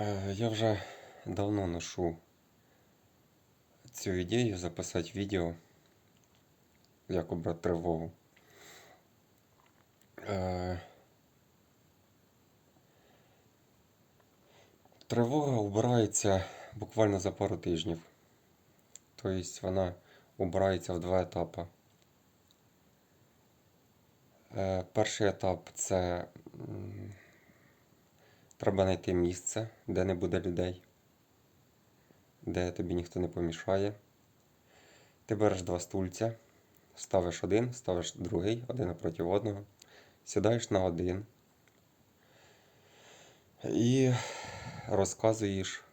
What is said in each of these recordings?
Е, Я вже давно ношу цю ідею записати відео, як обрати тривогу. Е, Тривога обирається буквально за пару тижнів. Тобто вона обирається в два етапи. Е, Перший етап це треба знайти місце, де не буде людей, де тобі ніхто не помішає. Ти береш два стульця, ставиш один, ставиш другий, один напроти одного, сідаєш на один і розказуєш,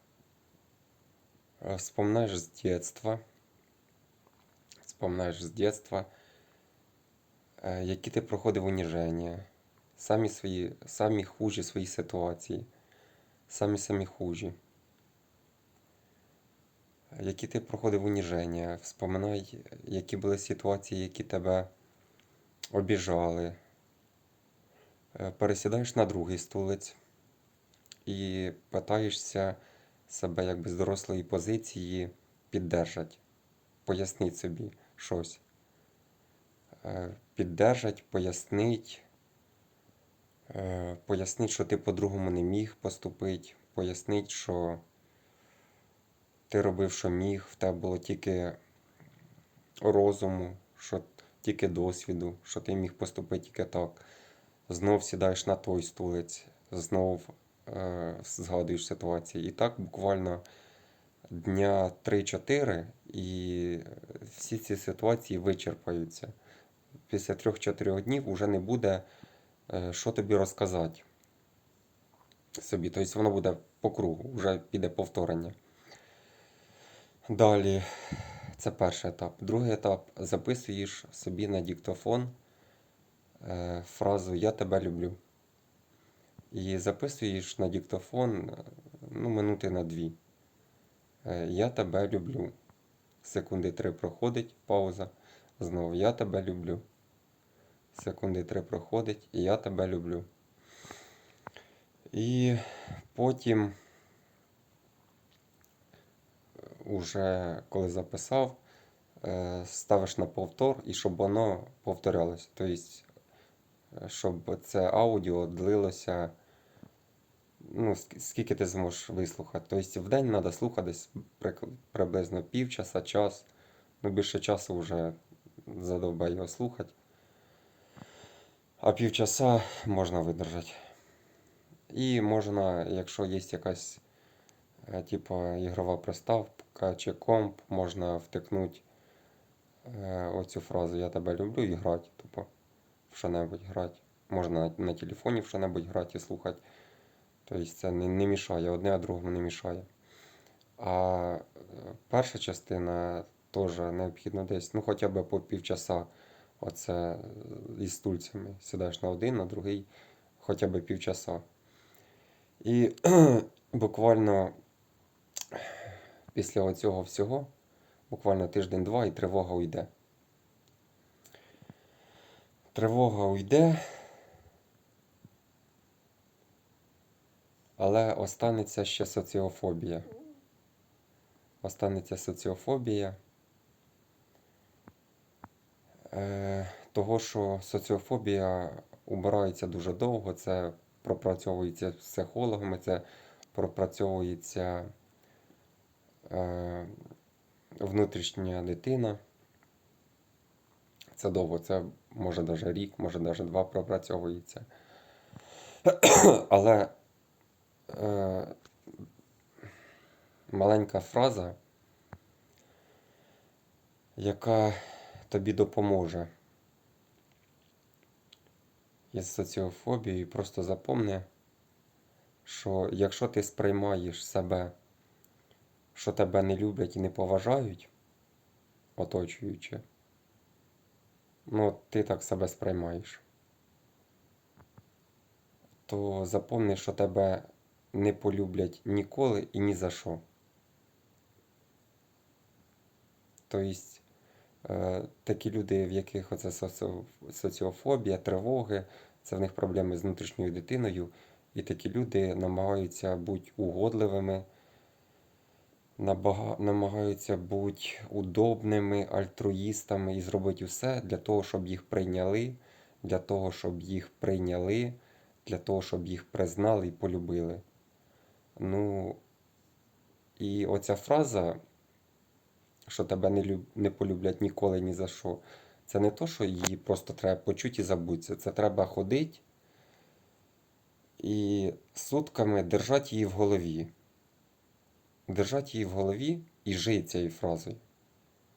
вспоминаєш з дитинства, вспоминаєш з дитинства, е, які ти проходив уніження, самі свої, самі хужі свої ситуації, самі самі хужі. Які ти проходив уніження, вспоминай, які були ситуації, які тебе обіжали. Е, Пересідаєш на другий стулець і питаєшся себе якби з дорослої позиції піддержать, пояснить собі щось. Е, Піддержать, пояснить, е, пояснить, що ти по-другому не міг поступити, пояснить, що ти робив, що міг, в тебе було тільки розуму, що тільки досвіду, що ти міг поступити тільки так. Знов сідаєш на той стулець, знов е, згадуєш ситуації. І так буквально дня 3-4, і всі ці ситуації вичерпаються. Після 3-4 днів вже не буде, що тобі розказати собі. Тобто воно буде по кругу, вже піде повторення. Далі, це перший етап. Другий етап записуєш собі на диктофон е, фразу Я тебе люблю. І записуєш на диктофон е, ну, минути на дві. Е, Я тебе люблю. Секунди три проходить, пауза. Знову я тебе люблю. Секунди три проходить, і я тебе люблю. І потім уже коли записав, е, ставиш на повтор і щоб воно повторялось. Тобто, е, щоб це аудіо длилося, ну, скільки ти зможеш вислухати. Тобто в день треба слухати десь приблизно півчаса, час. Ну, більше часу вже задовбає його слухати. А півчаса можна видержати. І можна, якщо є якась е, типу ігрова приставка чи комп, можна втикнути е, оцю фразу Я тебе люблю і грати, тупо в що-небудь грати. Можна на, телефоні в що-небудь грати і слухати. Тобто це не, не мішає, одне а другому не мішає. А е, перша частина теж необхідно десь, ну хоча б по півчаса. Оце із стульцями. Сідаєш на один, на другий, хоча б півчаса. І буквально після цього всього, буквально тиждень-два, і тривога уйде. Тривога уйде, але останеться ще соціофобія. Останеться соціофобія. Е, того, що соціофобія убирається дуже довго, це пропрацьовується психологами, це пропрацьовується е, внутрішня дитина. Це довго, це може навіть рік, може навіть два пропрацьовується. Але е, маленька фраза, яка тобі допоможе. Із соціофобією, просто запомни, що якщо ти сприймаєш себе, що тебе не люблять і не поважають, оточуючи, ну ти так себе сприймаєш, то запомни, що тебе не полюблять ніколи і ні за що. Тобто такі люди, в яких оце соціофобія, тривоги, це в них проблеми з внутрішньою дитиною, І такі люди намагаються бути угодливими, намагаються бути удобними, альтруїстами і зробити все для того, щоб їх прийняли, для того, щоб їх прийняли, для того, щоб їх признали і полюбили. Ну, і оця фраза, що тебе не, люб... не полюблять ніколи ні за що, це не то, що її просто треба почути і забутися. Це треба ходити і сутками держати її в голові. Держати її в голові і жити цією фразою.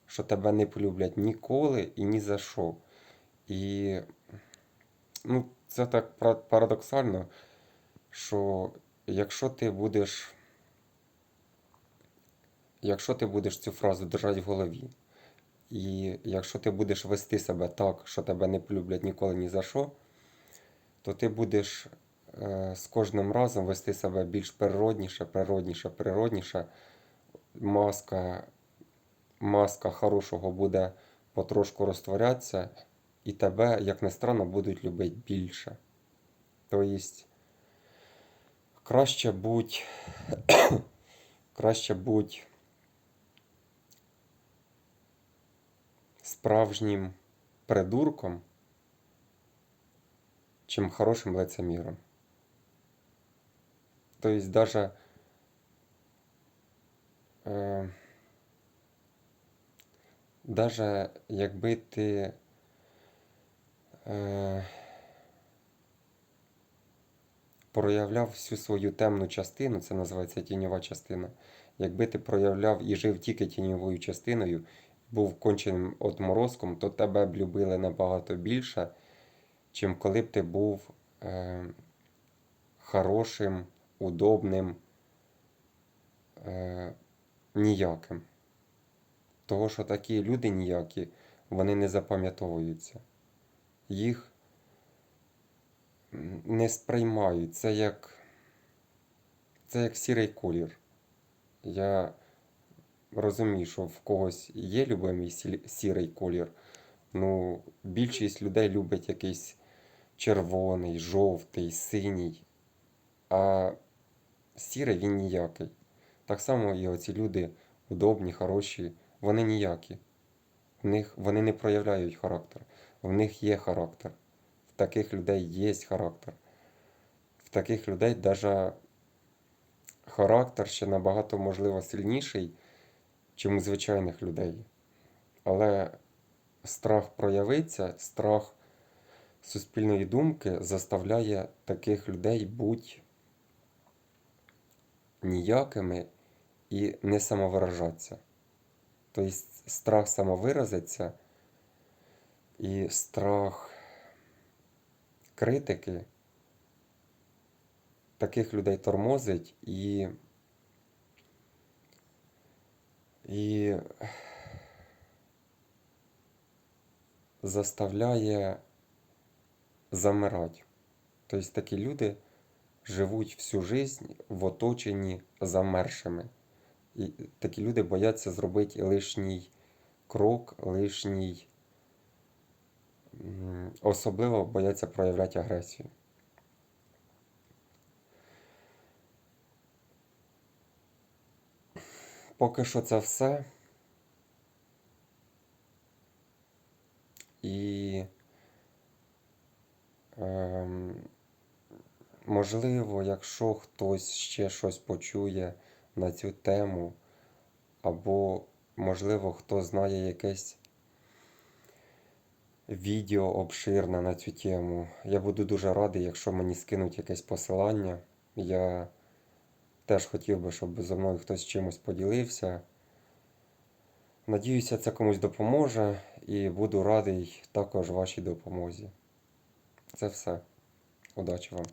Що тебе не полюблять ніколи і ні за що. І ну, це так парадоксально, що якщо ти будеш. Якщо ти будеш цю фразу держати в голові, і якщо ти будеш вести себе так, що тебе не полюблять ніколи ні за що, то ти будеш е, з кожним разом вести себе більш природніше, природніше, природніше. Маска, маска хорошого буде потрошку розтворятися, і тебе, як не странно, будуть любити більше. Тобто, краще будь, краще будь справжнім придурком, чим хорошим лицеміром. Тобто, даже, е, даже якби ти е, проявляв всю свою темну частину, це називається тіньова частина. Якби ти проявляв і жив тільки тіньовою частиною, був конченим отморозком, то тебе б любили набагато більше, чим коли б ти був е, хорошим, удобним, е, ніяким. Того, що такі люди ніякі, вони не запам'ятовуються. Їх не сприймають. Це як, це як сірий колір. Я розумію, що в когось є любимий сірий колір. Ну, більшість людей любить якийсь червоний, жовтий, синій. А сірий він ніякий. Так само і оці люди удобні, хороші, вони ніякі. В них вони не проявляють характер. В них є характер. В таких людей є характер. В таких людей навіть характер ще набагато, можливо, сильніший, чим у звичайних людей. Але страх проявиться, страх суспільної думки заставляє таких людей бути ніякими і не самовиражатися. Тобто страх самовиразиться і страх критики таких людей тормозить і, і заставляє замирати. Тобто такі люди живуть всю жизнь в оточенні замершими. І такі люди бояться зробити лишній крок, лишній. Особливо бояться проявляти агресію. Поки що це все. І ем, можливо, якщо хтось ще щось почує на цю тему, або, можливо, хто знає якесь відео обширне на цю тему, я буду дуже радий, якщо мені скинуть якесь посилання. Я теж хотів би, щоб зі мною хтось чимось поділився. Надіюся, це комусь допоможе і буду радий також вашій допомозі. Це все. Удачі вам!